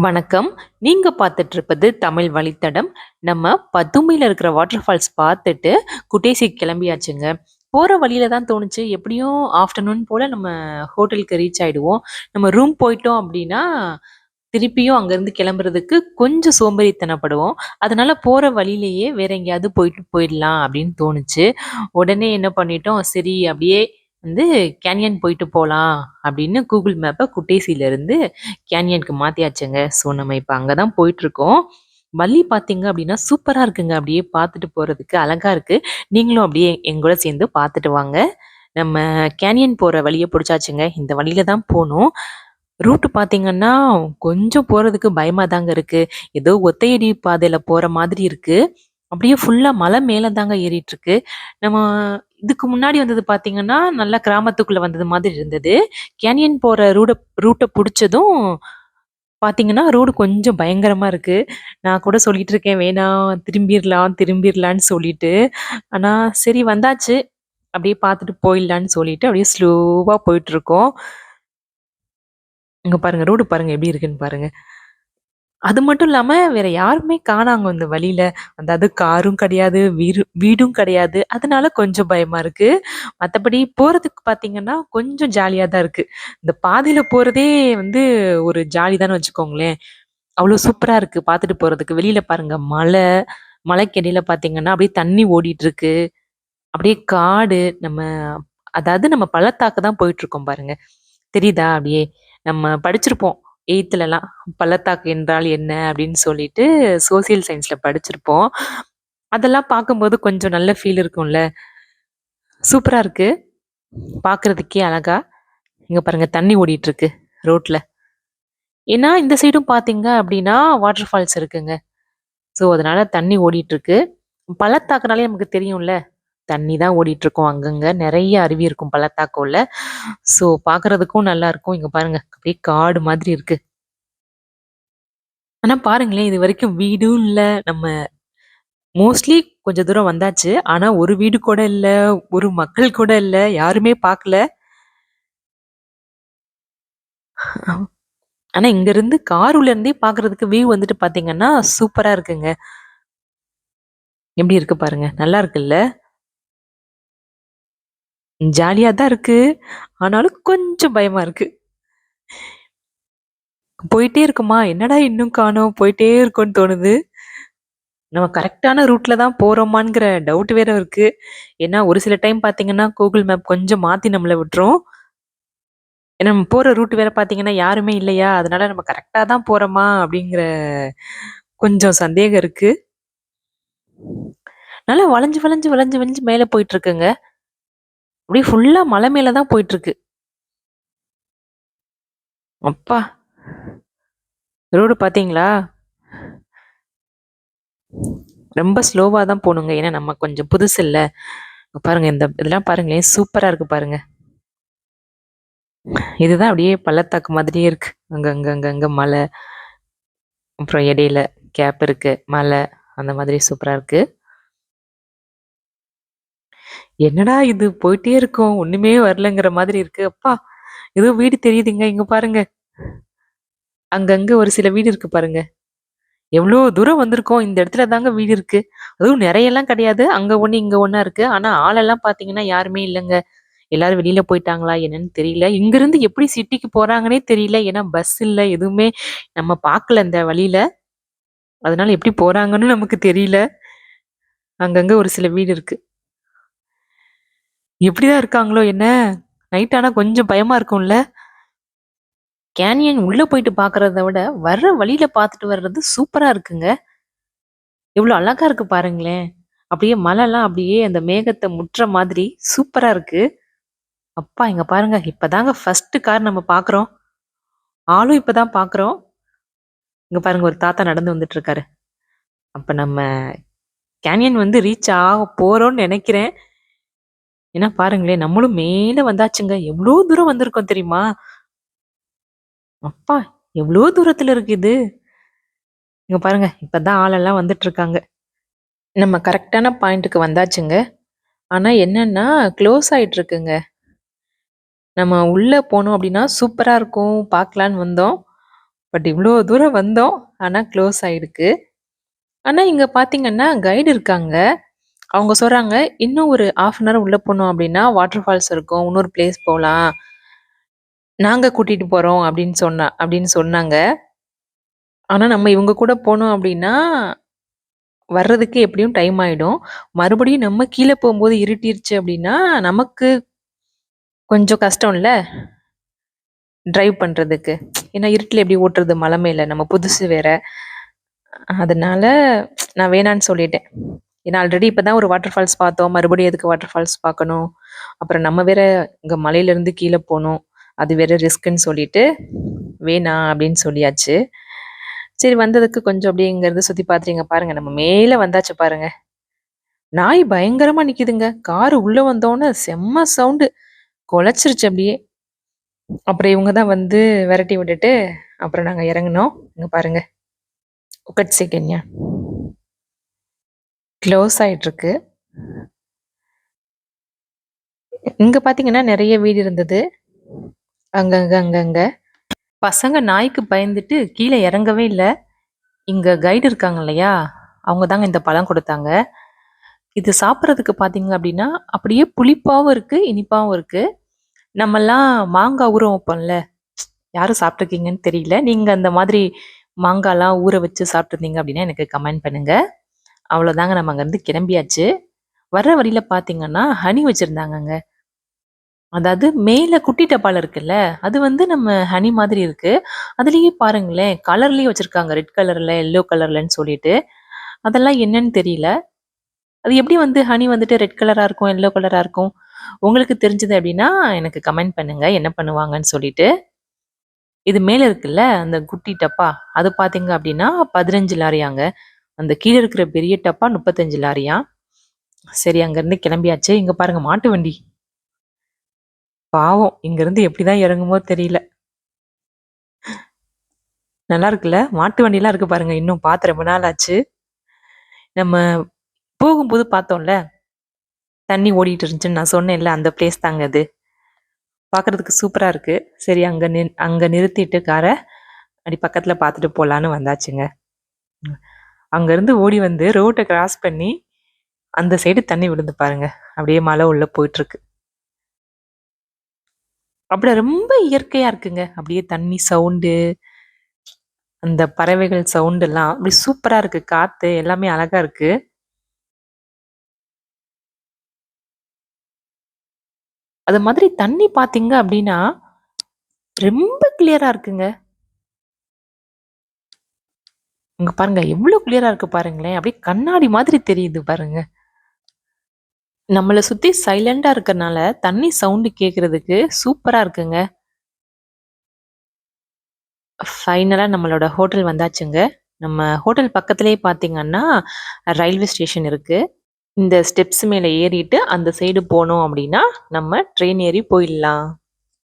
வணக்கம். நீங்க பார்த்துட்டு இருப்பது தமிழ் வழித்தடம். நம்ம பதுமையில இருக்கிற வாட்டர் ஃபால்ஸ் பார்த்துட்டு, குட்டேசிக்கு கிளம்பியாச்சுங்க. போற வழியில தான் தோணுச்சு, எப்படியும் ஆஃப்டர்நூன் போல நம்ம ஹோட்டலுக்கு ரீச் ஆயிடுவோம். நம்ம ரூம் போயிட்டோம் அப்படின்னா, திருப்பியும் அங்கேருந்து கிளம்புறதுக்கு கொஞ்சம் சோம்பேறித்தனப்படுவோம். அதனால போற வழியிலேயே வேற எங்கேயாவது போயிட்டு போயிடலாம் அப்படின்னு தோணுச்சு. உடனே என்ன பண்ணிட்டோம், சரி அப்படியே வந்து கேன்யன் போயிட்டு போகலாம் அப்படின்னு கூகுள் மேப்பை குட்டேசியிலேருந்து கேன்யனுக்கு மாற்றியாச்சுங்க ஸோ நம்ம இப்போ அங்கே தான் போயிட்டுருக்கோம். வள்ளி பார்த்தீங்க அப்படின்னா, சூப்பராக இருக்குங்க. அப்படியே பார்த்துட்டு போகிறதுக்கு அழகாக இருக்குது நீங்களும் அப்படியே எங்கூட சேர்ந்து பார்த்துட்டு வாங்க. நம்ம கேனியன் போகிற வழியை பிடிச்சாச்சுங்க இந்த வழியில தான் போகணும் ரூட்டு பார்த்தீங்கன்னா, கொஞ்சம் போகிறதுக்கு பயமாக தாங்க இருக்குது ஏதோ ஒத்தையடி பாதையில் போகிற மாதிரி இருக்குது அப்படியே ஃபுல்லா மலை மேலே தாங்க ஏறிட்டுருக்கு. நம்ம இதுக்கு முன்னாடி வந்தது பார்த்தீங்கன்னா, நல்லா கிராமத்துக்குள்ளே வந்தது மாதிரி இருந்தது. கேனியன் போகிற ரூட ரூட்டை பிடிச்சதும் பார்த்தீங்கன்னா, ரோடு கொஞ்சம் பயங்கரமாக இருக்குது நான் கூட சொல்லிட்டு இருக்கேன், வேணாம் திரும்பிடலாம் திரும்பிடலான்னு சொல்லிட்டு. ஆனால் சரி வந்தாச்சு. அப்படியே பார்த்துட்டு போயிடலான்னு சொல்லிட்டு, அப்படியே ஸ்லோவாக போயிட்டுருக்கோம். இங்கே பாருங்கள் ரோடு பாருங்கள் எப்படி இருக்குன்னு பாருங்கள் அது மட்டும் இல்லாமல் வேற யாருமே காணாங்க அந்த வழியில. அதாவது காரும் கிடையாது, வீடு வீடும் கிடையாது. அதனால கொஞ்சம் பயமா இருக்கு. மற்றபடி போறதுக்கு பார்த்தீங்கன்னா, கொஞ்சம் ஜாலியாக தான் இருக்கு. இந்த பாதையில போறதே வந்து ஒரு ஜாலி தானே வச்சுக்கோங்களேன். அவ்வளோ சூப்பராக இருக்கு பார்த்துட்டு போறதுக்கு. வெளியில பாருங்க மலை, மலைக்கு பார்த்தீங்கன்னா, அப்படியே தண்ணி ஓடிட்டுருக்கு. அப்படியே காடு, நம்ம அதாவது நம்ம பள்ளத்தாக்கு தான் போயிட்டுருக்கோம் பாருங்க. தெரியுதா அப்படியே? நம்ம படிச்சிருப்போம் எயித்துலலாம் பள்ளத்தாக்கு என்றால் என்ன அப்படின்னு சொல்லிட்டு சோசியல் சயின்ஸில் படிச்சிருப்போம். அதெல்லாம் பார்க்கும்போது கொஞ்சம் நல்ல ஃபீல் இருக்கும்ல. சூப்பராக இருக்குது பார்க்குறதுக்கே அழகா. இங்கே பாருங்கள் தண்ணி ஓடிட்டுருக்கு ரோட்டில் ஏன்னா, இந்த சைடும் பார்த்தீங்க அப்படின்னா, வாட்டர் ஃபால்ஸ் இருக்குங்க. ஸோ, அதனால் தண்ணி ஓடிட்டுருக்கு. பள்ளத்தாக்குனாலே நமக்கு தெரியும்ல. தண்ணி தான் ஓடிட்டுருக்கும் அங்கங்க. நிறைய அருவி இருக்கும் பள்ளத்தாக்குள்ள. ஸோ, பார்க்கறதுக்கும் நல்லாயிருக்கும் இங்க பாருங்க அப்படியே காடு மாதிரி இருக்கு. ஆனா பாருங்களேன், இது வரைக்கும் வீடும் இல்ல. நம்ம மோஸ்ட்லி கொஞ்சம் தூரம் வந்தாச்சு. ஆனா, ஒரு வீடு கூட இல்ல. ஒரு மக்கள் கூட இல்ல. யாருமே பார்க்கல. ஆனா, இங்கேருந்து கார் உள்ள இருந்தே பார்க்கறதுக்கு வியூ வந்துட்டு பார்த்தீங்கன்னா, சூப்பரா இருக்குங்க. எப்படி இருக்கு பாருங்க. நல்லா இருக்குல்ல? ஜாலியாக தான் இருக்குது ஆனாலும் கொஞ்சம் பயமாக இருக்குது போயிட்டே இருக்குமா, என்னடா இன்னும் காணோம், போயிட்டே இருக்கும்னு தோணுது. நம்ம கரெக்டான ரூட்டில் தான் போகிறோமாங்கிற டவுட் வேற இருக்கு. ஏன்னா, ஒரு சில டைம் பார்த்தீங்கன்னா, கூகுள் மேப் கொஞ்சம் மாற்றி நம்மளை விட்டுரும். ஏன்னா, நம்ம போகிற ரூட் வேற பார்த்தீங்கன்னா, யாருமே இல்லையா? அதனால நம்ம கரெக்டாக தான் போகிறோமா அப்படிங்கிற கொஞ்சம் சந்தேகம் இருக்குது நல்லா வளைஞ்சு, வளைஞ்சு, வளைஞ்சு, வளைஞ்சு மேலே போயிட்டுருக்குங்க. அப்படியே ஃபுல்லா மலை மேல தான் போயிட்டுருக்கு. அப்பா! ரோடு பார்த்தீங்களா? ரொம்ப ஸ்லோவா தான் போகணுங்க ஏன்னா, நம்ம கொஞ்சம் புதுசு இல்லை பாருங்க இந்த இதெல்லாம் பாருங்களேன், சூப்பரா இருக்கு பாருங்க. இதுதான் அப்படியே பள்ளத்தாக்கு மாதிரியே இருக்கு. அங்க, அங்க, அங்க, அங்க மலை. அப்புறம் இடையில கேப் இருக்கு. மலை அந்த மாதிரி சூப்பரா இருக்கு. என்னடா இது போயிட்டே இருக்கோம். ஒண்ணுமே வரலங்கிற மாதிரி இருக்கு. அப்பா! ஏதோ வீடு தெரியுதுங்க. இங்க பாருங்க. அங்கங்க ஒரு சில வீடு இருக்கு பாருங்க. எவ்வளோ தூரம் வந்திருக்கோம். இந்த இடத்துல தாங்க வீடு இருக்கு. அதுவும் நிறையெல்லாம் கிடையாது. அங்க ஒண்ணு, இங்க ஒன்னா இருக்கு. ஆனா ஆளெல்லாம் பார்த்தீங்கன்னா, யாருமே இல்லைங்க எல்லாரும் வெளியில போயிட்டாங்களா என்னன்னு தெரியல. இங்கிருந்து எப்படி சிட்டிக்கு போறாங்கன்னே தெரியல. ஏன்னா, பஸ் இல்லை எதுவுமே நம்ம பார்க்கல இந்த வழியில. அதனால எப்படி போறாங்கன்னு நமக்கு தெரியல. அங்கங்க ஒரு சில வீடு இருக்கு. எப்படிதான் இருக்காங்களோ என்ன? நைட் ஆனா கொஞ்சம் பயமா இருக்கும்ல? கேனியன் உள்ள போயிட்டு பாக்குறத விட, வர்ற வழியில பார்த்துட்டு வர்றது சூப்பரா இருக்குங்க. எவ்வளோ அழகா இருக்கு பாருங்களேன். அப்படியே மலைலாம் அப்படியே அந்த மேகத்தை முட்டுற மாதிரி சூப்பரா இருக்கு. அப்பா! இங்க பாருங்க. இப்பதாங்க ஃபர்ஸ்ட்டு கார் நம்ம பார்க்குறோம். ஆளும் இப்பதான் தான் பார்க்குறோம். இங்க பாருங்க ஒரு தாத்தா நடந்து வந்துட்டுருக்காரு. அப்ப நம்ம கேனியன் வந்து ரீச் ஆக போறோம்னு நினைக்கிறேன் ஏன்னா பாருங்களேன், நம்மளும் மேலே வந்தாச்சுங்க. எவ்வளோ தூரம் வந்திருக்கோம் தெரியுமா? அப்பா! எவ்வளோ தூரத்தில் இருக்கு இது. பாருங்க பாருங்க. இப்பதான் ஆளெல்லாம் வந்துட்டுருக்காங்க. நம்ம கரெக்டான பாயிண்ட்டுக்கு வந்தாச்சுங்க. ஆனால் என்னன்னா, க்ளோஸ் ஆயிட்டுருக்குங்க. நம்ம உள்ளே போனோம் அப்படின்னா, சூப்பராக இருக்கும். பார்க்கலான்னு வந்தோம். பட் இவ்வளோ தூரம் வந்தோம். ஆனால் க்ளோஸ் ஆகிருக்கு ஆனால் இங்கே பார்த்தீங்கன்னா, கைடு இருக்காங்க. அவங்க சொல்கிறாங்க "இன்னும் ஒரு 1/2 அன் ஹவர் உள்ளே போனோம் அப்படின்னா, வாட்டர் ஃபால்ஸ் இருக்கும். இன்னொரு பிளேஸ் போகலாம் நாங்கள் கூட்டிகிட்டு போகிறோம் அப்படின்னு சொன்னா அப்படின்னு சொன்னாங்க. ஆனால் நம்ம இவங்க கூட போனோம் அப்படின்னா, வர்றதுக்கு எப்படியும் டைம் ஆகிடும் மறுபடியும் நம்ம கீழே போகும்போது இருட்டிருச்சு அப்படின்னா, நமக்கு கொஞ்சம் கஷ்டம்ல. ட்ரைவ் பண்ணுறதுக்கு ஏன்னா இருட்டில் எப்படி ஓட்டுறது மலை மேல? நம்ம புதுசு வேற. அதனால நான் வேணான்னு சொல்லிட்டேன். ஏன்னா ஆல்ரெடி இப்போ தான் ஒரு வாட்டர் ஃபால்ஸ் பார்த்தோம். மறுபடியும் எதுக்கு வாட்டர் ஃபால்ஸ் பார்க்கணும்? அப்புறம் நம்ம வேற இங்கே மலையிலேருந்து கீழே போகணும் அது வேற ரிஸ்க்குன்னு சொல்லிட்டு, வேணாம் அப்படின்னு சொல்லியாச்சு. சரி வந்ததுக்கு கொஞ்சம் அப்படியே சுற்றி பார்த்துறீங்க பார்த்துட்டு பாருங்க. நம்ம மேலே வந்தாச்சு பாருங்க. நாய் பயங்கரமாக நிற்கிதுங்க காரு உள்ளே வந்தோன்னே செம்ம சவுண்டு. குலைச்சிருச்சு அப்படியே. அப்புறம் இவங்க தான் வந்து விரட்டி விட்டுட்டு, அப்புறம் நாங்கள் இறங்குனோம். இங்கே பாருங்க. ஒக்கட் செகண்ட்யா. க்ளோஸ் ஆகிட்டுருக்கு இங்கே பார்த்தீங்கன்னா, நிறைய வீடு இருந்தது. அங்கங்க, அங்கங்க. பசங்க நாய்க்கு பயந்துட்டு கீழே இறங்கவே இல்லை இங்கே கைடு இருக்காங்க இல்லையா? அவங்க தாங்க இந்த பழம் கொடுத்தாங்க இது சாப்பிட்றதுக்கு பார்த்தீங்க அப்படின்னா, அப்படியே புளிப்பாகவும் இருக்குது இனிப்பாகவும் இருக்குது நம்மெல்லாம் மாங்காய் ஊற வைப்போம்ல. யாரும் சாப்பிட்ருக்கீங்கன்னு தெரியல. நீங்கள் அந்த மாதிரி மாங்காய்லாம் ஊற வச்சு சாப்பிட்ருந்தீங்க அப்படின்னா எனக்கு கமெண்ட் பண்ணுங்கள் அவ்வளோதாங்க நம்ம அங்கேருந்து கிளம்பியாச்சு. வர்ற வழியில் பார்த்தீங்கன்னா, ஹனி வச்சுருந்தாங்கங்க அதாவது மேலே குட்டி டப்பால் இருக்குல்ல, அது வந்து நம்ம ஹனி மாதிரி இருக்குது அதுலேயே பாருங்களேன், கலர்லேயே வச்சுருக்காங்க ரெட் கலரில் எல்லோ கலர்லன்னு சொல்லிட்டு. அதெல்லாம் என்னன்னு தெரியல. அது எப்படி வந்து ஹனி வந்துட்டு ரெட் கலராக இருக்கும், எல்லோ கலராக இருக்கும்? உங்களுக்கு தெரிஞ்சது அப்படின்னா எனக்கு கமெண்ட் பண்ணுங்க. என்ன பண்ணுவாங்கன்னு சொல்லிட்டு. இது மேலே இருக்குல்ல, அந்த குட்டி டப்பா, அது பார்த்தீங்க அப்படின்னா 15 லாரியாங்க. அந்த கீழே இருக்கிற பெரிய டப்பா முப்பத்தஞ்சு லாரியா சரி அங்கேருந்து கிளம்பியாச்சு. இங்க பாருங்க மாட்டு வண்டி. பாவம். இங்கேருந்து எப்படி தான் இறங்குமோ தெரியல. நல்லா இருக்குல்ல? மாட்டு வண்டிலாம் இருக்கு பாருங்க. இன்னும் பார்த்து ரொம்ப நாள் ஆச்சு. நம்ம போகும்போது பார்த்தோம்ல. தண்ணி ஓடிட்டு இருந்துச்சுன்னு நான் சொன்னேன்ல, அந்த பிளேஸ் தாங்க அது. பார்க்கறதுக்கு சூப்பரா இருக்கு. சரி அங்க நி அங்க நிறுத்திட்டு காரை அப்படி பக்கத்துல பார்த்துட்டு போலான்னு வந்தாச்சுங்க. அங்கேருந்து ஓடி வந்து ரோட்டை கிராஸ் பண்ணி, அந்த சைடு தண்ணி விழுந்து பாருங்க. அப்படியே மழை உள்ள போயிட்டுருக்கு. அப்படியே ரொம்ப இயற்கையாக இருக்குங்க. அப்படியே தண்ணி சவுண்டு. அந்த பறவைகள் சவுண்டெல்லாம் அப்படி சூப்பராக இருக்கு. காற்று எல்லாமே அழகாக இருக்கு. அது மாதிரி தண்ணி பார்த்தீங்க அப்படின்னா, ரொம்ப கிளியராக இருக்குங்க. இங்க பாருங்க. எவ்வளவு கிளியரா இருக்கு பாருங்களேன். அப்படியே கண்ணாடி மாதிரி தெரியுது பாருங்க. நம்மள சுத்தி சைலன்ட்டா இருக்கறனால, தண்ணி சவுண்ட் கேட்கறதுக்கு சூப்பரா இருக்குங்க. ஃபைனலா நம்மளோட ஹோட்டல் வந்தாச்சுங்க. நம்ம ஹோட்டல் பக்கத்துலேயே பார்த்தீங்கன்னா, ரயில்வே ஸ்டேஷன் இருக்கு. இந்த ஸ்டெப்ஸ் மேல ஏறிட்டு அந்த சைடு போனோம் அப்படின்னா, நம்ம ட்ரெயின் ஏறி போயிடலாம்.